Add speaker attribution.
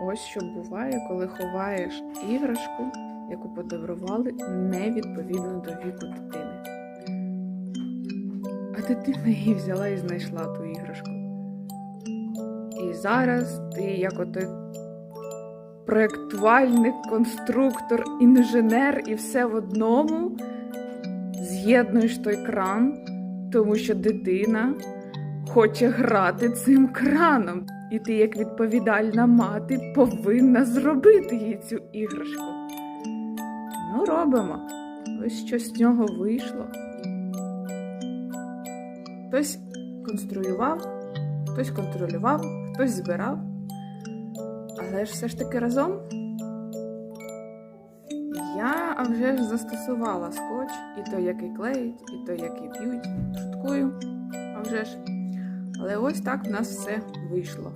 Speaker 1: Ось що буває, коли ховаєш іграшку, яку подарували невідповідно до віку дитини. А дитина її взяла і знайшла ту іграшку. І зараз ти, як отой проєктувальник, конструктор, інженер і все в одному з'єднуєш той кран, тому що дитина хоче грати цим краном. І ти, як відповідальна мати, повинна зробити їй цю іграшку. Ну, робимо. Ось що з нього вийшло. Хтось конструював, хтось контролював, хтось збирав. Але ж все ж таки разом. Я вже ж застосувала скотч, і той, який клеїть, і той, який п'ють. Шуткую, а вже ж. Але ось так в нас все вийшло.